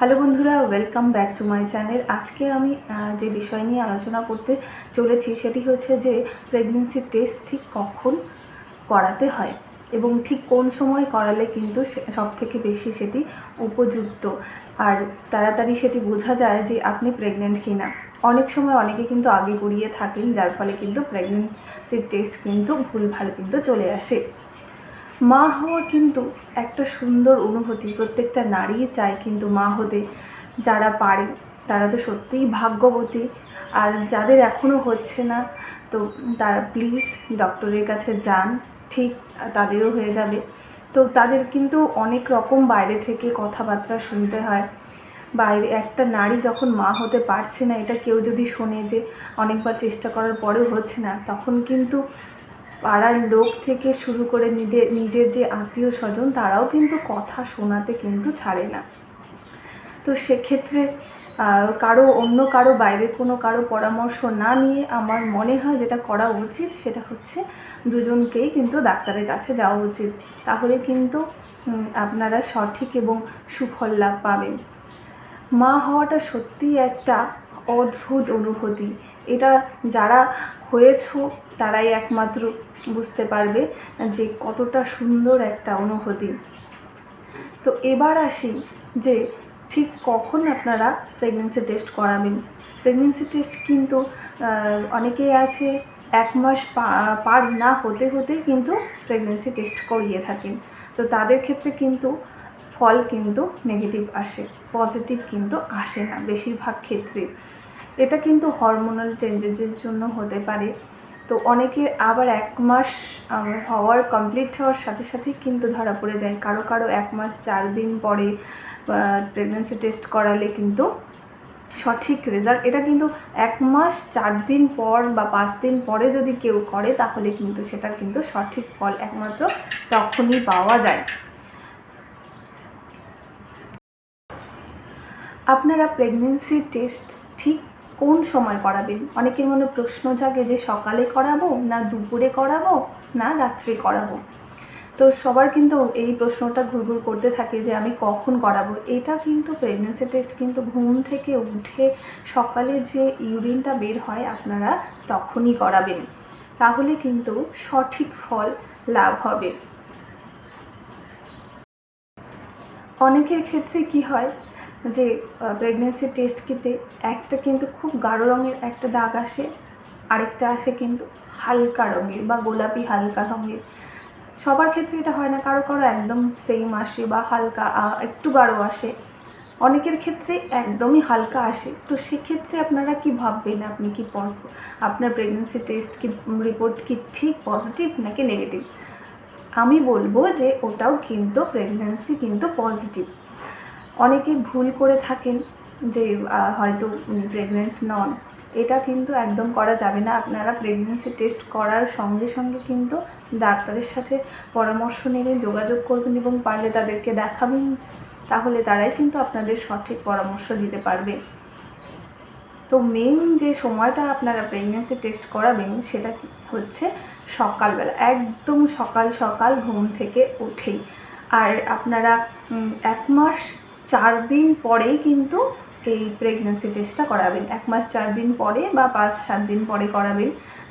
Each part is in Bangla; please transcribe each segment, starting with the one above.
হ্যালো বন্ধুরা welcome back to my channel আজকে আমি যে বিষয় নিয়ে আলোচনা করতে চলেছি সেটি হচ্ছে যে প্রেগনেন্সি টেস্ট ঠিক কখন করাতে হয় এবং ঠিক কোন সময় করালে কিন্তু সব থেকে বেশি সেটি উপযুক্ত। আর তাড়াতাড়ি সেটি বোঝা যায় যে আপনি প্রেগনেন্ট কি না অনেক সময় অনেকে কিন্তু আগে গড়িয়ে থাকেন, যার ফলে কিন্তু প্রেগনেন্সির টেস্ট কিন্তু ভুলভাল কিন্তু চলে আসে। মা হওয়া কিন্তু একটা সুন্দর অনুভূতি। প্রত্যেকটা নারী চায় কিন্তু মা হতে। যারা পারে, তারা তো সত্যিই ভাগ্যবতী। আর যাদের এখনও হচ্ছে না, তো তারা প্লিজ ডক্টরের কাছে যান। ঠিক তাদেরও হয়ে যাবে। তো তাদের কিন্তু অনেক রকম বাইরে থেকে কথাবার্তা শুনতে হয়। বাইরে একটা নারী যখন মা হতে পারছে না, এটা কেউ যদি শোনে যে অনেকবার চেষ্টা করার পরেও হচ্ছে না, তখন কিন্তু পাড়ার লোক থেকে শুরু করে নিজের নিজের যে আত্মীয় স্বজন, তারাও কিন্তু কথা শোনাতে কিন্তু ছাড়ে না। তো সেক্ষেত্রে কারও অন্য কারও বাইরের কোনো কারও পরামর্শ না নিয়ে আমার মনে হয় যেটা করা উচিত, সেটা হচ্ছে দুজনকেই কিন্তু ডাক্তারের কাছে যাওয়া উচিত। তাহলে কিন্তু আপনারা সঠিক এবং সুফল লাভ পাবেন। মা হওয়াটা সত্যিই একটা অদ্ভুত অনুভূতি। এটা যারা হয়েছো, তারাই একমাত্র বুঝতে পারবে যে কতটা সুন্দর একটা অনুভূতি। তো এবার আসি যে ঠিক কখন আপনারা প্রেগনেন্সি টেস্ট করাবেন। প্রেগনেন্সি টেস্ট কিন্তু অনেকেই আছে, এক মাস পার না হতে হতে কিন্তু প্রেগনেন্সি টেস্ট করিয়ে থাকেন। তো তাদের ক্ষেত্রে কিন্তু ফল কিন্তু নেগেটিভ আসে পজিটিভ কিন্তু আসে না বেশিরভাগ ক্ষেত্রে। এটা কিন্তু হরমোনাল চেঞ্জেসের জন্য হতে পারে। তো অনেকে আবার এক মাস হওয়ার কমপ্লিট হওয়ার সাথে সাথেই কিন্তু ধরা পড়ে যায়। কারও কারও এক মাস, চার দিন পরে প্রেগনেন্সি টেস্ট করালে কিন্তু সঠিক রেজাল্ট এটা কিন্তু এক মাস, চার দিন পর বা পাঁচ দিন পরে যদি কেউ করে, তাহলে কিন্তু সেটার কিন্তু সঠিক ফল একমাত্র তখনই পাওয়া যায়। আপনারা প্রেগনেন্সি টেস্ট ঠিক কোন সময় করাবেন? অনেকের মনে প্রশ্ন জাগে যে সকালে করাবো না দুপুরে করাবো না রাত্রে করাবো? তো সবার কিন্তু এই প্রশ্নটা ঘুরঘুর করতে থাকে যে আমি কখন করাবো? এটা কিন্তু প্রেগনেন্সি টেস্ট কিন্তু ঘুম থেকে উঠে সকালে যে ইউরিনটা বের হয় আপনারা তখনই করাবেন। তাহলে কিন্তু সঠিক ফল লাভ হবে। অনেকের ক্ষেত্রে কি হয়? যে প্রেগনেন্সি টেস্ট কিটে একটা কিন্তু খুব গাঢ় রঙের একটা দাগ আসে, আরেকটা আসে কিন্তু হালকা রঙের বা গোলাপি হালকা রঙের। সবার ক্ষেত্রে এটা হয় না, কারও কারও একদম সেম আসে বা হালকা একটু গাঢ় আসে। অনেকের ক্ষেত্রে একদমই হালকা আসে। তো সেক্ষেত্রে আপনারা কি ভাববেন? আপনি কি পজ আপনার প্রেগনেন্সি টেস্ট কি রিপোর্ট কি ঠিক পজিটিভ নাকি নেগেটিভ আমি বলব যে, ওটাও কিন্তু প্রেগনেন্সি কিন্তু পজিটিভ অনেকে ভুল করে থাকেন যে হয়তো উনি প্রেগনেন্ট নন। এটা কিন্তু একদম করা যাবে না। আপনারা প্রেগনেন্সি টেস্ট করার সঙ্গে সঙ্গে কিন্তু ডাক্তারের সাথে পরামর্শ নেবেন, যোগাযোগ করবেন এবং পারলে তাদেরকে দেখাবেন। তাহলে তারাই কিন্তু আপনাদের সঠিক পরামর্শ দিতে পারবে। তো মেন যে সময়টা আপনারা প্রেগনেন্সি টেস্ট করাবেন, সেটা হচ্ছে সকালবেলা। একদম সকাল সকাল ঘুম থেকে উঠেই। আর আপনারা এক মাস চার দিন পরেই কিন্তু এই প্রেগনেন্সি টেস্টটা করাবেন। এক মাস চার দিন পরে বা পাঁচ, সাত দিন পরে করাবেন।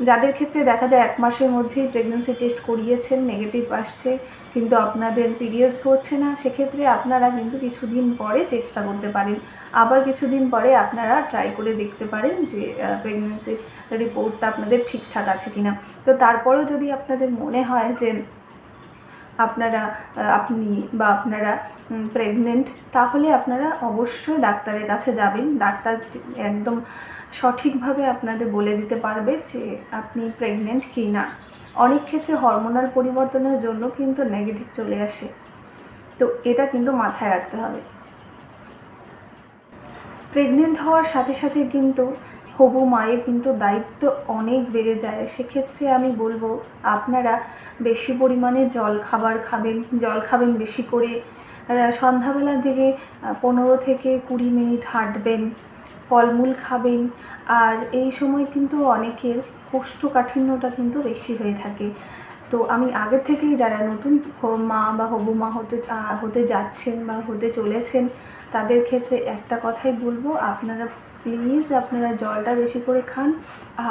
যাদের ক্ষেত্রে দেখা যায় এক মাসের মধ্যেই প্রেগনেন্সি টেস্ট করিয়েছেন নেগেটিভ আসছে, কিন্তু আপনাদের পিরিয়ডস হচ্ছে না, সেক্ষেত্রে আপনারা কিন্তু কিছুদিন পরে চেষ্টা করতে পারেন। আবার কিছুদিন পরে আপনারা ট্রাই করে দেখতে পারেন যে প্রেগনেন্সি রিপোর্টটা আপনাদের ঠিকঠাক আছে কিনা। তো তারপরেও যদি আপনাদের মনে হয় যে আপনারা আপনি বা আপনারা প্রেগনেন্ট তাহলে আপনারা অবশ্যই ডাক্তারের কাছে যাবেন। ডাক্তার একদম সঠিকভাবে আপনাদের বলে দিতে পারবে যে আপনি প্রেগনেন্ট কি না অনেক ক্ষেত্রে হরমোনাল পরিবর্তনের জন্য কিন্তু নেগেটিভ চলে আসে। তো এটা কিন্তু মাথায় রাখতে হবে। প্রেগনেন্ট হওয়ার সাথে সাথে কিন্তু হবু মায়ের কিন্তু দায়িত্ব অনেক বেড়ে যায়। সেক্ষেত্রে আমি বলব, আপনারা বেশি পরিমাণে জল খাবার খাবেন, জল খাবেন বেশি করে। সন্ধ্যাবেলার দিকে পনেরো থেকে কুড়ি মিনিট হাঁটবেন, ফলমূল খাবেন। আর এই সময় কিন্তু অনেকের কোষ্ঠকাঠিন্যটা কিন্তু বেশি হয়ে থাকে। তো আমি আগে থেকেই যারা নতুন মা বা হবু মা হতে হতে যাচ্ছেন বা হতে চলেছেন, তাদের ক্ষেত্রে একটা কথাই বলব, আপনারা প্লিজ আপনারা জলটা বেশি করে খান।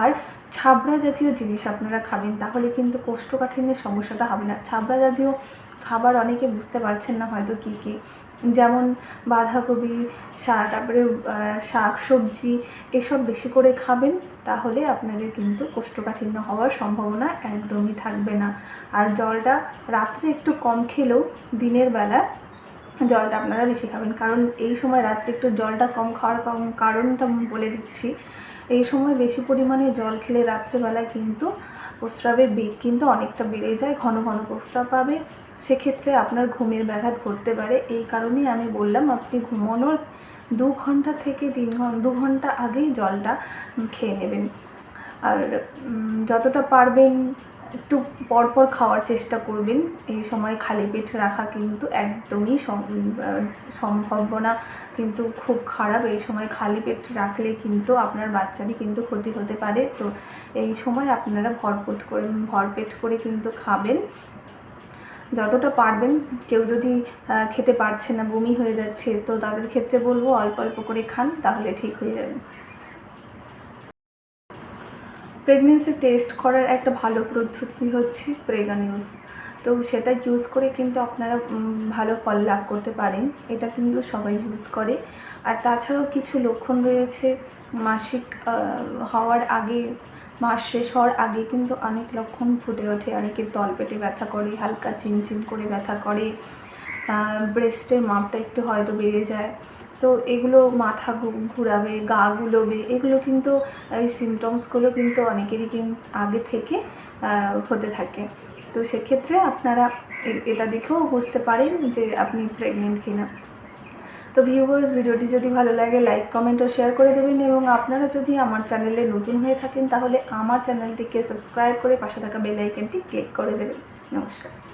আর ছাবড়া জাতীয় জিনিস আপনারা খাবেন, তাহলে কিন্তু কোষ্ঠকাঠিন্যের সমস্যাটা হবে না। ছাবড়া জাতীয় খাবার অনেকে বুঝতে পারছেন না হয়তো কী কী। যেমন বাঁধাকপি শাক তারপরে শাক, সবজি, এসব বেশি করে খাবেন, তাহলে আপনাদের কিন্তু কোষ্ঠকাঠিন্য হওয়ার সম্ভাবনা একদমই থাকবে না। আর জলটা রাত্রে একটু কম খেলেও দিনের বেলা জলটা আপনারা বেশি খাবেন। কারণ এই সময় রাত্রে একটু জলটা কম খাওয়ার কম কারণটা বলে দিচ্ছি। এই সময় বেশি পরিমাণে জল খেলে রাত্রেবেলায় কিন্তু প্রস্রাবের বেগ কিন্তু অনেকটা বেড়ে যায়, ঘন ঘন প্রস্রাব পাবে। সেক্ষেত্রে আপনার ঘুমের ব্যাঘাত ঘটতে পারে। এই কারণেই আমি বললাম, আপনি ঘুমানোর দু ঘণ্টা থেকে তিন ঘণ্টা দু ঘণ্টা আগেই জলটা খেয়ে নেবেন। আর যতটা পারবেন একটু পরপর খাওয়ার চেষ্টা করবেন। এই সময় খালি পেট রাখা কিন্তু একদমই সম- আহ, সম্ভাবনা কিন্তু খুব খারাপ এই সময় খালি পেট রাখলে কিন্তু আপনার বাচ্চারই কিন্তু ক্ষতি হতে পারে। তো এই সময় আপনারা ভরপেট করে ভরপেট করে কিন্তু খাবেন। যতটা পারবেন কেউ যদি খেতে পারছে না বমি হয়ে যাচ্ছে তো তাদের ক্ষেত্রে বলব অল্প অল্প করে খান তাহলে ঠিক হয়ে যাবে। প্রেগনেন্সি টেস্ট করার একটা ভালো পদ্ধতি হচ্ছে প্রেগা নিউজ তো সেটা ইউজ করে কিন্তু আপনারা ভালো ফল লাভ করতে পারেন। এটা কিন্তু সবাই ইউজ করে। আর তাছাড়াও কিছু লক্ষণ রয়েছে, মাসিক হওয়ার আগে, মাস শেষ হওয়ার আগে কিন্তু অনেক লক্ষণ ফুটে ওঠে। অনেকের তলপেটে ব্যথা করে, হালকা চিনচিন করে ব্যথা করে ব্রেস্টের মাপটা একটু হয়তো বেড়ে যায়। তো এগুলো মাথা ঘুরাবে গা গুলোবে এগুলো কিন্তু, এই সিমটমসগুলো কিন্তু অনেকেরই কিন্তু আগে থেকে হতে থাকে। তো সেক্ষেত্রে আপনারা এটা দেখেও বুঝতে পারেন যে আপনি প্রেগনেন্ট কিনা। তো ভিউয়ার্স ভিডিওটি যদি ভালো লাগে লাইক কমেন্ট ও শেয়ার করে দেবেন এবং আপনারা যদি আমার চ্যানেলে নতুন হয়ে থাকেন, তাহলে আমার চ্যানেলটিকে সাবস্ক্রাইব করে পাশে থাকা বেল আইকনটি ক্লিক করে দেবেন। নমস্কার।